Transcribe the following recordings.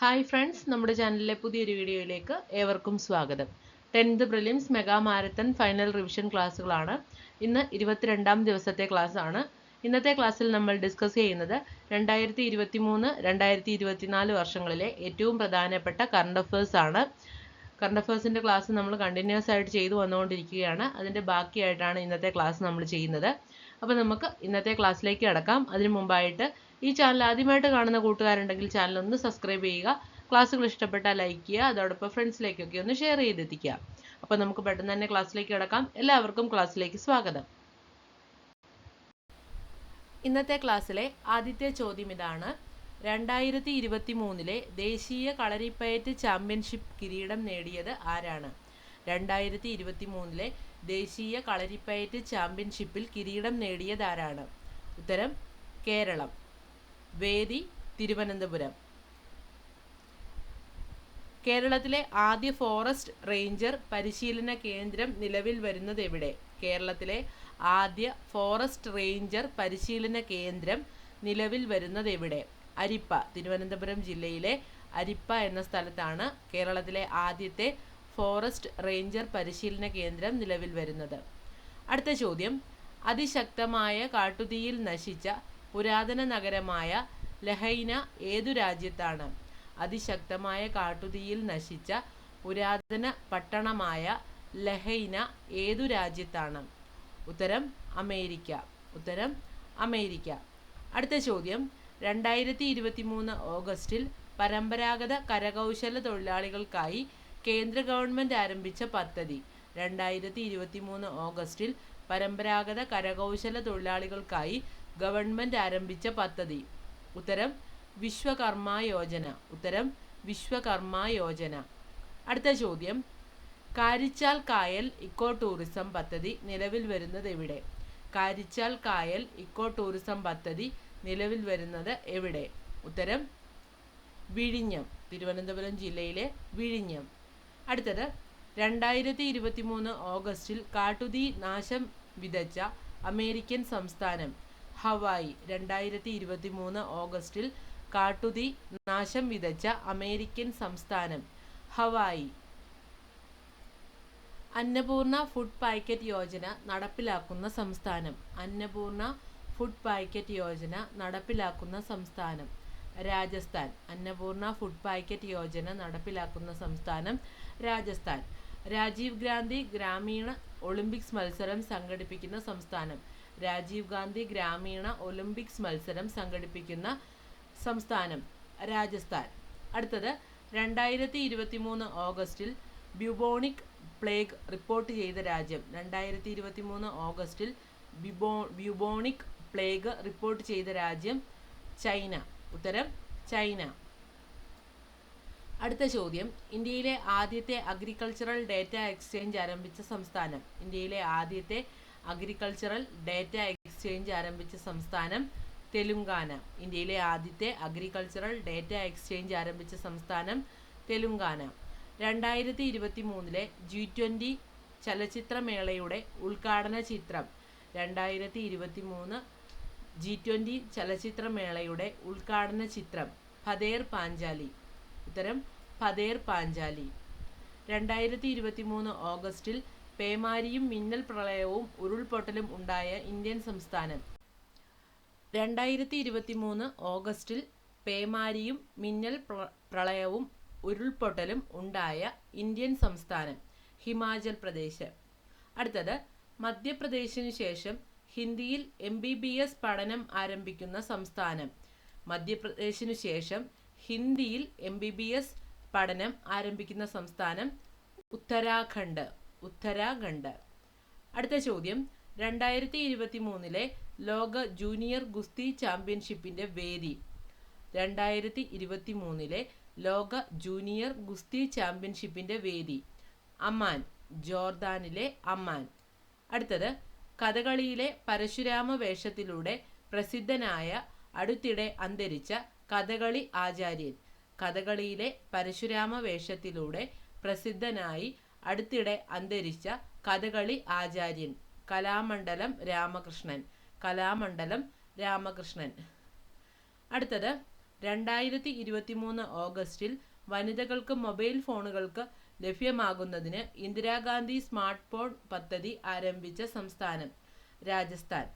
Hi friends നമ്മുടെ ചാനലിലെ പുതിയൊരു വീഡിയോയിലേക്ക് ഏവർക്കും സ്വാഗതം. Tenth prelims mega marathon final revision ക്ലാസ്സുകളാണ്. ഇന്ന് ഇരുപത്തിരണ്ടാം ദിവസത്തെ ക്ലാസ് ആണ്. ഇന്നത്തെ ക്ലാസ്സിൽ നമ്മൾ ഡിസ്കസ് ചെയ്യുന്നത് രണ്ടായിരത്തി ഇരുപത്തി മൂന്ന് രണ്ടായിരത്തി ഇരുപത്തിനാല് വർഷങ്ങളിലെ ഏറ്റവും പ്രധാനപ്പെട്ട കറണ്ട് അഫേഴ്സ് ആണ്. കറണ്ട് അഫേഴ്സിന്റെ ക്ലാസ് നമ്മൾ കണ്ടിന്യൂസ് ആയിട്ട് ചെയ്തു വന്നുകൊണ്ടിരിക്കുകയാണ്. അതിന്റെ ബാക്കിയായിട്ടാണ് ഇന്നത്തെ ക്ലാസ് നമ്മൾ ചെയ്യുന്നത്. അപ്പോൾ നമുക്ക് ഇന്നത്തെ ക്ലാസ്സിലേക്ക് കടക്കാം. അതിനു മുമ്പായിട്ട് ഈ ചാനൽ ആദ്യമായിട്ട് കാണുന്ന കൂട്ടുകാരുണ്ടെങ്കിൽ ചാനൽ ഒന്ന് സബ്സ്ക്രൈബ് ചെയ്യുക. ക്ലാസ്സുകൾ ഇഷ്ടപ്പെട്ടാൽ ലൈക്ക് ചെയ്യുക. അതോടൊപ്പം ഫ്രണ്ട്സിലേക്കൊക്കെ ഒന്ന് ഷെയർ ചെയ്തെത്തിക്കുക. അപ്പോൾ നമുക്ക് പെട്ടെന്ന് തന്നെ ക്ലാസ്സിലേക്ക് കിടക്കാം. എല്ലാവർക്കും ക്ലാസ്സിലേക്ക് സ്വാഗതം. ഇന്നത്തെ ക്ലാസ്സിലെ ആദ്യത്തെ ചോദ്യം ഇതാണ്. രണ്ടായിരത്തി ഇരുപത്തി മൂന്നിലെ ദേശീയ കളരിപ്പയറ്റ് ചാമ്പ്യൻഷിപ്പ് കിരീടം നേടിയത് ആരാണ്? രണ്ടായിരത്തി ഇരുപത്തി മൂന്നിലെ ദേശീയ കളരിപ്പയറ്റ് ചാമ്പ്യൻഷിപ്പിൽ കിരീടം നേടിയത് ആരാണ്? ഉത്തരം കേരളം. വേദി തിരുവനന്തപുരം. കേരളത്തിലെ ആദ്യ ഫോറസ്റ്റ് റേഞ്ചർ പരിശീലന കേന്ദ്രം നിലവിൽ വരുന്നത് എവിടെ? കേരളത്തിലെ ആദ്യ ഫോറസ്റ്റ് റേഞ്ചർ പരിശീലന കേന്ദ്രം നിലവിൽ വരുന്നത് എവിടെ? അരിപ്പ തിരുവനന്തപുരം ജില്ലയിലെ അരിപ്പ എന്ന സ്ഥലത്താണ് കേരളത്തിലെ ആദ്യത്തെ ഫോറസ്റ്റ് റേഞ്ചർ പരിശീലന കേന്ദ്രം നിലവിൽ വരുന്നത്. അടുത്ത ചോദ്യം. അതിശക്തമായ കാട്ടുതീയിൽ നശിച്ച പുരാതന നഗരമായ ലഹൈന ഏതു രാജ്യത്താണ്? അതിശക്തമായ കാട്ടുതീയിൽ നശിച്ച പുരാതന പട്ടണമായ ലഹൈന ഏതു രാജ്യത്താണ്? ഉത്തരം അമേരിക്ക. ഉത്തരം അമേരിക്ക. അടുത്ത ചോദ്യം. രണ്ടായിരത്തി ഇരുപത്തി മൂന്ന് ഓഗസ്റ്റിൽ പരമ്പരാഗത കരകൗശല തൊഴിലാളികൾക്കായി കേന്ദ്ര ഗവൺമെന്റ് ആരംഭിച്ച പദ്ധതി. രണ്ടായിരത്തി ഇരുപത്തി മൂന്ന് ഓഗസ്റ്റിൽ പരമ്പരാഗത കരകൗശല തൊഴിലാളികൾക്കായി ഗവൺമെന്റ് ആരംഭിച്ച പദ്ധതി. ഉത്തരം വിശ്വകർമ്മ യോജന. ഉത്തരം വിശ്വകർമ്മ യോജന. അടുത്ത ചോദ്യം. കാരിച്ചാൽ കായൽ ഇക്കോ ടൂറിസം പദ്ധതി നിലവിൽ വരുന്നത് എവിടെ? കാരിച്ചാൽ കായൽ ഇക്കോ ടൂറിസം പദ്ധതി നിലവിൽ വരുന്നത് എവിടെ? ഉത്തരം വിഴിഞ്ഞം. തിരുവനന്തപുരം ജില്ലയിലെ വിഴിഞ്ഞം. അടുത്തത്. രണ്ടായിരത്തി ഇരുപത്തി മൂന്ന് ഓഗസ്റ്റിൽ കാട്ടുതീ നാശം വിതച്ച അമേരിക്കൻ സംസ്ഥാനം ഹവായി രണ്ടായിരത്തി ഇരുപത്തി മൂന്ന് ഓഗസ്റ്റിൽ കാട്ടുതീ നാശം വിതച്ച അമേരിക്കൻ സംസ്ഥാനം Hawaii. Annapurna food packet Yojana നടപ്പിലാക്കുന്ന സംസ്ഥാനം. അന്നപൂർണ ഫുഡ് പാക്കറ്റ് യോജന നടപ്പിലാക്കുന്ന സംസ്ഥാനം. രാജസ്ഥാൻ. അന്നപൂർണ ഫുഡ് പാക്കറ്റ് യോജന നടപ്പിലാക്കുന്ന സംസ്ഥാനം രാജസ്ഥാൻ. രാജീവ് ഗാന്ധി ഗ്രാമീണ ഒളിമ്പിക്സ് മത്സരം സംഘടിപ്പിക്കുന്ന സംസ്ഥാനം. രാജീവ് ഗാന്ധി ഗ്രാമീണ ഒളിമ്പിക്സ് മത്സരം സംഘടിപ്പിക്കുന്ന സംസ്ഥാനം രാജസ്ഥാൻ. അടുത്തത് രണ്ടായിരത്തി ഇരുപത്തി മൂന്ന് ഓഗസ്റ്റിൽ ബ്യൂബോണിക് പ്ലേഗ് റിപ്പോർട്ട് ചെയ്ത രാജ്യം. രണ്ടായിരത്തി ഇരുപത്തി മൂന്ന് ഓഗസ്റ്റിൽ ബിബോ ബ്യൂബോണിക് പ്ലേഗ് റിപ്പോർട്ട് ചെയ്ത രാജ്യം ചൈന. ഉത്തരം ചൈന. അടുത്ത ചോദ്യം ഇന്ത്യയിലെ ആദ്യത്തെ അഗ്രികൾച്ചറൽ ഡേറ്റ എക്സ്ചേഞ്ച് ആരംഭിച്ച സംസ്ഥാനം. ഇന്ത്യയിലെ ആദ്യത്തെ അഗ്രികൾച്ചറൽ ഡേറ്റ എക്സ്ചേഞ്ച് ആരംഭിച്ച സംസ്ഥാനം തെലുങ്കാന. ഇന്ത്യയിലെ ആദ്യത്തെ അഗ്രികൾച്ചറൽ ഡേറ്റ എക്സ്ചേഞ്ച് ആരംഭിച്ച സംസ്ഥാനം തെലുങ്കാന. രണ്ടായിരത്തി ഇരുപത്തി മൂന്നിലെ ജി ട്വന്റി ചലച്ചിത്രമേളയുടെ ഉദ്ഘാടന ചിത്രം. രണ്ടായിരത്തി ഇരുപത്തി മൂന്ന് ജി ട്വന്റി ചലച്ചിത്രമേളയുടെ ഉദ്ഘാടന ചിത്രം. ഫതേർ പാഞ്ചാലി. ഉത്തരം ഫതേർ പാഞ്ചാലി. രണ്ടായിരത്തി ഇരുപത്തി മൂന്ന് ഓഗസ്റ്റിൽ പേമാരിയും മിന്നൽ പ്രളയവും ഉരുൾപൊട്ടലും ഉണ്ടായ ഇന്ത്യൻ സംസ്ഥാനം. രണ്ടായിരത്തി ഇരുപത്തി മൂന്ന് ഓഗസ്റ്റിൽ പേമാരിയും മിന്നൽ പ്രളയവും ഉരുൾപൊട്ടലും ഉണ്ടായ ഇന്ത്യൻ സംസ്ഥാനം ഹിമാചൽ പ്രദേശ്. അടുത്തത് മധ്യപ്രദേശിന് ശേഷം ഹിന്ദിയിൽ എം ബി ബി എസ് പഠനം ആരംഭിക്കുന്ന സംസ്ഥാനം. മധ്യപ്രദേശിനു ശേഷം ഹിന്ദിയിൽ എം ബി ബി എസ് പഠനം ആരംഭിക്കുന്ന സംസ്ഥാനം ഉത്തരാഖണ്ഡ്. ഉത്തരാഖണ്ഡ്. അടുത്ത ചോദ്യം. രണ്ടായിരത്തി ഇരുപത്തി മൂന്നിലെ ലോക ജൂനിയർ ഗുസ്തി ചാമ്പ്യൻഷിപ്പിന്റെ വേദി. രണ്ടായിരത്തി ഇരുപത്തി മൂന്നിലെ ലോക ജൂനിയർ ഗുസ്തി ചാമ്പ്യൻഷിപ്പിന്റെ വേദി. അമ്മാൻ ജോർദാനിലെ അമ്മാൻ അടുത്തത്. കഥകളിയിലെ പരശുരാമ വേഷത്തിലൂടെ പ്രസിദ്ധനായ അടുത്തിടെ അന്തരിച്ച കഥകളി ആചാര്യൻ കഥകളിയിലെ പരശുരാമ വേഷത്തിലൂടെ പ്രസിദ്ധനായി അടുത്തിടെ അന്തരിച്ച കഥകളി ആചാര്യൻ കലാമണ്ഡലം രാമകൃഷ്ണൻ കലാമണ്ഡലം രാമകൃഷ്ണൻ. അടുത്തത് രണ്ടായിരത്തി ഇരുപത്തി മൂന്ന് ഓഗസ്റ്റിൽ വനിതകൾക്ക് മൊബൈൽ ഫോണുകൾക്ക് ലഭ്യമാകുന്നതിന് ഇന്ദിരാഗാന്ധി സ്മാർട്ട് ഫോൺ പദ്ധതി ആരംഭിച്ച സംസ്ഥാനം രാജസ്ഥാൻ.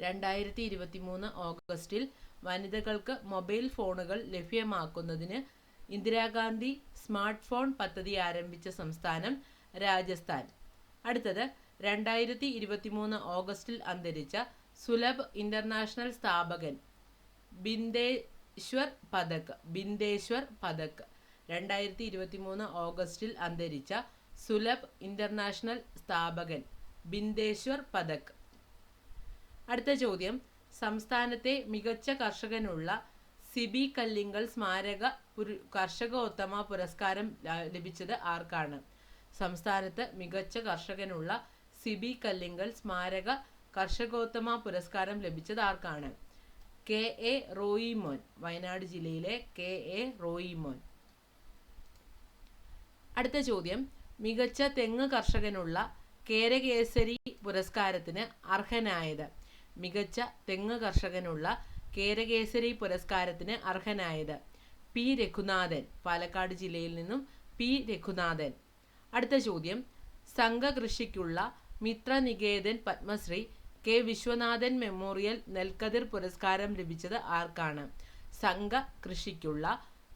രണ്ടായിരത്തി ഇരുപത്തി മൂന്ന് ഓഗസ്റ്റിൽ വനിതകൾക്ക് മൊബൈൽ ഫോണുകൾ ലഭ്യമാക്കുന്നതിന് ഇന്ദിരാഗാന്ധി സ്മാർട്ട് ഫോൺ പദ്ധതി ആരംഭിച്ച സംസ്ഥാനം രാജസ്ഥാൻ. അടുത്തത് രണ്ടായിരത്തി ഇരുപത്തി മൂന്ന് ഓഗസ്റ്റിൽ അന്തരിച്ച സുലഭ് ഇന്റർനാഷണൽ സ്ഥാപകൻ ബിന്ദേശ്വർ പതക് ബിന്ദേശ്വർ പതക് രണ്ടായിരത്തി ഇരുപത്തി മൂന്ന് ഓഗസ്റ്റിൽ അന്തരിച്ച സുലഭ് ഇന്റർനാഷണൽ സ്ഥാപകൻ ബിന്ദേശ്വർ പതക് അടുത്ത ചോദ്യം സംസ്ഥാനത്തെ മികച്ച കർഷകനുള്ള സിബി കല്ലിങ്കൽ സ്മാരക പുരു കർഷകോത്തമ പുരസ്കാരം ലഭിച്ചത് ആർക്കാണ്? സംസ്ഥാനത്ത് മികച്ച കർഷകനുള്ള സിബി കല്ലിങ്കൽ സ്മാരക കർഷകോത്തമ പുരസ്കാരം ലഭിച്ചത് ആർക്കാണ്? കെ എ റോയിമോൻ വയനാട് ജില്ലയിലെ കെ എ റോയിമോൻ. അടുത്ത ചോദ്യം. മികച്ച തെങ്ങ് കർഷകനുള്ള കേരകേസരി പുരസ്കാരത്തിന് അർഹനായത്? മികച്ച തെങ്ങ് കർഷകനുള്ള കേരകേസരി പുരസ്കാരത്തിന് അർഹനായത് പി രഘുനാഥൻ പാലക്കാട് ജില്ലയിൽ നിന്നും പി രഘുനാഥൻ. അടുത്ത ചോദ്യം. സംഘകൃഷിക്കുള്ള മിത്രനികേതൻ പത്മശ്രീ കെ വിശ്വനാഥൻ മെമ്മോറിയൽ നെൽക്കതിർ പുരസ്കാരം ലഭിച്ചത് ആർക്കാണ്? സംഘ കൃഷിക്കുള്ള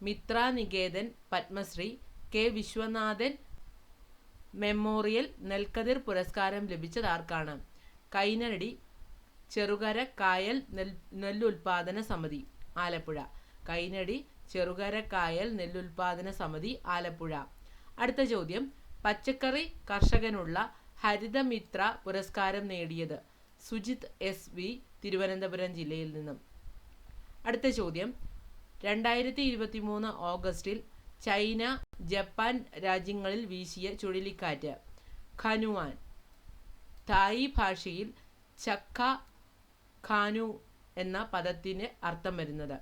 മിത്രനികേതൻ പത്മശ്രീ കെ വിശ്വനാഥൻ മെമ്മോറിയൽ നെൽക്കതിർ പുരസ്കാരം ലഭിച്ചത് ആർക്കാണ്? കൈനടി ചെറുകര കായൽ നെൽ നെല്ലുൽപാദന സമിതി ആലപ്പുഴ. കൈനടി ചെറുകര കായൽ നെല്ലുൽപാദന സമിതി ആലപ്പുഴ. അടുത്ത ചോദ്യം. പച്ചക്കറി കർഷകനുള്ള ഹരിതമിത്ര പുരസ്കാരം നേടിയത് സുജിത് എസ് വി തിരുവനന്തപുരം ജില്ലയിൽ നിന്നും. അടുത്ത ചോദ്യം. രണ്ടായിരത്തി ഇരുപത്തി മൂന്ന് ഓഗസ്റ്റിൽ ചൈന ജപ്പാൻ രാജ്യങ്ങളിൽ വീശിയ ചുഴലിക്കാറ്റ്. ഖനുവാൻ തായി ഭാഷയിൽ ചക്ക ഖാനു എന്ന പദത്തിന് അർത്ഥം വരുന്നത്.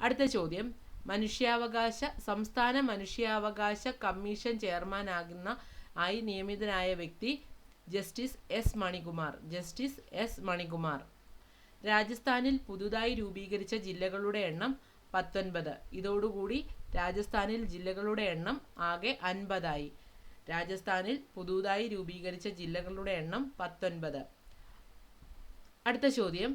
അടുത്ത ചോദ്യം. മനുഷ്യാവകാശ സംസ്ഥാന മനുഷ്യാവകാശ കമ്മീഷൻ ചെയർമാനാകുന്ന ആയി നിയമിതനായ വ്യക്തി justice S Manikumar. Justice S Manikumar. രാജസ്ഥാനിൽ പുതുതായി രൂപീകരിച്ച ജില്ലകളുടെ എണ്ണം പത്തൊൻപത്. ഇതോടുകൂടി രാജസ്ഥാനിൽ ജില്ലകളുടെ എണ്ണം ആകെ അൻപതായി. രാജസ്ഥാനിൽ പുതുതായി രൂപീകരിച്ച ജില്ലകളുടെ എണ്ണം പത്തൊൻപത്. അടുത്ത ചോദ്യം.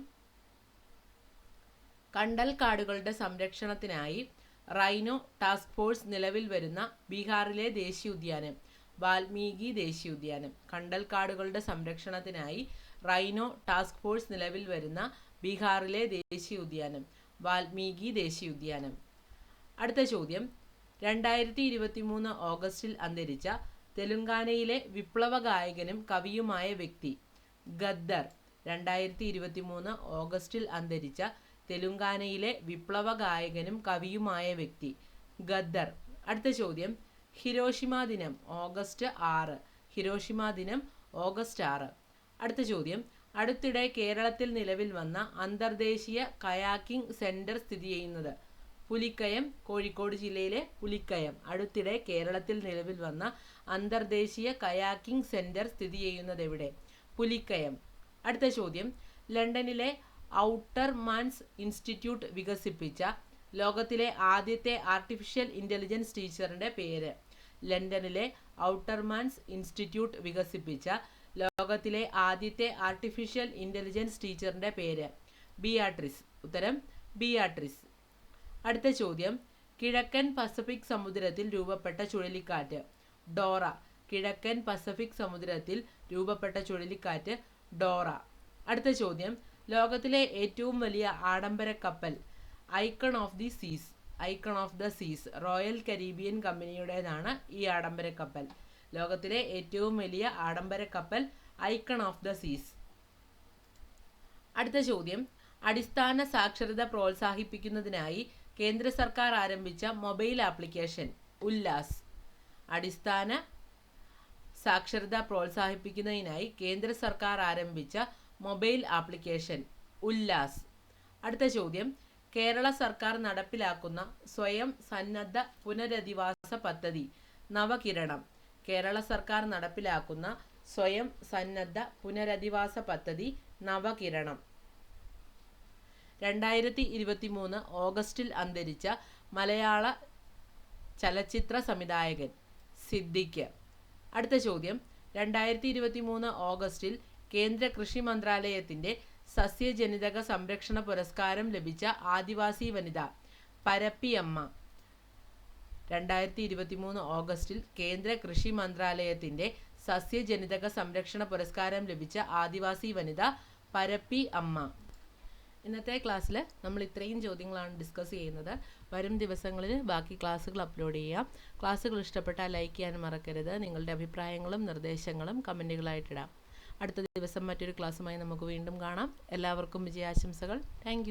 കണ്ടൽ കാടുകളുടെ സംരക്ഷണത്തിനായി റൈനോ ടാസ്ക് ഫോഴ്സ് നിലവിൽ വരുന്ന ബീഹാറിലെ ദേശീയ ഉദ്യാനം വാൽമീകി ദേശീയോദ്യാനം കണ്ടൽ കാടുകളുടെ സംരക്ഷണത്തിനായി റൈനോ ടാസ്ക് ഫോഴ്സ് നിലവിൽ വരുന്ന ബീഹാറിലെ ദേശീയ ദേശീയോദ്യാനം വാൽമീകി ദേശീയോദ്യാനം അടുത്ത ചോദ്യം. രണ്ടായിരത്തി ഇരുപത്തി മൂന്ന് ഓഗസ്റ്റിൽ അന്തരിച്ച തെലുങ്കാനയിലെ വിപ്ലവ ഗായകനും കവിയുമായ വ്യക്തി ഗദ്ദർ രണ്ടായിരത്തി ഇരുപത്തി മൂന്ന് ഓഗസ്റ്റിൽ അന്തരിച്ച തെലുങ്കാനയിലെ വിപ്ലവ ഗായകനും കവിയുമായ വ്യക്തി ഗദ്ദർ. അടുത്ത ചോദ്യം. ഹിരോഷിമ ദിനം ഓഗസ്റ്റ് ആറ്. ഹിരോഷിമ ദിനം ഓഗസ്റ്റ് ആറ്. അടുത്ത ചോദ്യം. അടുത്തിടെ കേരളത്തിൽ നിലവിൽ വന്ന അന്തർദേശീയ കയാക്കിംഗ് സെന്റർ സ്ഥിതി ചെയ്യുന്നത് പുലിക്കയം കോഴിക്കോട് ജില്ലയിലെ പുലിക്കയം. അടുത്തിടെ കേരളത്തിൽ നിലവിൽ വന്ന അന്തർദേശീയ കയാക്കിംഗ് സെന്റർ സ്ഥിതി ചെയ്യുന്നത് എവിടെ? പുലിക്കയം. അടുത്ത ചോദ്യം. ലണ്ടനിലെ ഔട്ടർ മാൻസ് ഇൻസ്റ്റിറ്റ്യൂട്ട് വികസിപ്പിച്ച ലോകത്തിലെ ആദ്യത്തെ ആർട്ടിഫിഷ്യൽ ഇന്റലിജൻസ് ടീച്ചറിന്റെ പേര്. ലണ്ടനിലെ ഔട്ടർ മാൻസ് ഇൻസ്റ്റിറ്റ്യൂട്ട് വികസിപ്പിച്ച ലോകത്തിലെ ആദ്യത്തെ ആർട്ടിഫിഷ്യൽ ഇന്റലിജൻസ് ടീച്ചറിന്റെ പേര്. ബിയാട്രിസ്. ഉത്തരം ബിയാട്രിസ്. അടുത്ത ചോദ്യം. കിഴക്കൻ പസഫിക് സമുദ്രത്തിൽ രൂപപ്പെട്ട ചുഴലിക്കാറ്റ്. ഡോറ. കിഴക്കൻ പസഫിക് സമുദ്രത്തിൽ രൂപപ്പെട്ട ചുഴലിക്കാറ്റ് ഡോറ. അടുത്ത ചോദ്യം. ലോകത്തിലെ ഏറ്റവും വലിയ ആഡംബര കപ്പൽ Icon of the Seas. Icon of the Seas Royal Caribbean കമ്പനിയുടേതാണ് ഈ ആഡംബര കപ്പൽ. ലോകത്തിലെ ഏറ്റവും വലിയ ആഡംബര കപ്പൽ ഐക്കൺ ഓഫ് ദ സീസ്. അടുത്ത ചോദ്യം. അടിസ്ഥാന സാക്ഷരത പ്രോത്സാഹിപ്പിക്കുന്നതിനായി കേന്ദ്ര സർക്കാർ ആരംഭിച്ച മൊബൈൽ ആപ്ലിക്കേഷൻ ഉല്ലാസ്. അടിസ്ഥാന സാക്ഷരത പ്രോത്സാഹിപ്പിക്കുന്നതിനായി കേന്ദ്ര സർക്കാർ ആരംഭിച്ച മൊബൈൽ ആപ്ലിക്കേഷൻ ഉല്ലാസ്. അടുത്ത ചോദ്യം. കേരള സർക്കാർ നടപ്പിലാക്കുന്ന സ്വയം സന്നദ്ധ പുനരധിവാസ പദ്ധതി നവകിരണം. കേരള സർക്കാർ നടപ്പിലാക്കുന്ന സ്വയം സന്നദ്ധ പുനരധിവാസ പദ്ധതി നവകിരണം. രണ്ടായിരത്തി ഇരുപത്തി മൂന്ന് ഓഗസ്റ്റിൽ അന്തരിച്ച മലയാള ചലച്ചിത്ര സംവിധായകൻ സിദ്ദിഖ്. അടുത്ത ചോദ്യം. രണ്ടായിരത്തി ഇരുപത്തി മൂന്ന് ഓഗസ്റ്റിൽ കേന്ദ്ര കൃഷി മന്ത്രാലയത്തിന്റെ സസ്യജനിതക സംരക്ഷണ പുരസ്കാരം ലഭിച്ച ആദിവാസി വനിത പരപ്പിയമ്മ രണ്ടായിരത്തി ഇരുപത്തി മൂന്ന് ഓഗസ്റ്റിൽ കേന്ദ്ര കൃഷി മന്ത്രാലയത്തിന്റെ സസ്യജനിതക സംരക്ഷണ പുരസ്കാരം ലഭിച്ച ആദിവാസി വനിത പരപ്പി അമ്മ. ഇന്നത്തെ ക്ലാസ്സിൽ നമ്മൾ ഇത്രയും ചോദ്യങ്ങളാണ് ഡിസ്കസ് ചെയ്യുന്നത്. വരും ദിവസങ്ങളിൽ ബാക്കി ക്ലാസ്സുകൾ അപ്ലോഡ് ചെയ്യാം. ക്ലാസ്സുകൾ ഇഷ്ടപ്പെട്ടാൽ ലൈക്ക് ചെയ്യാൻ മറക്കരുത്. നിങ്ങളുടെ അഭിപ്രായങ്ങളും നിർദ്ദേശങ്ങളും കമന്റുകളായിട്ടിടാം അടുത്ത ദിവസം മറ്റൊരു ക്ലാസ്സുമായി നമുക്ക് വീണ്ടും കാണാം. എല്ലാവർക്കും വിജയാശംസകൾ. താങ്ക്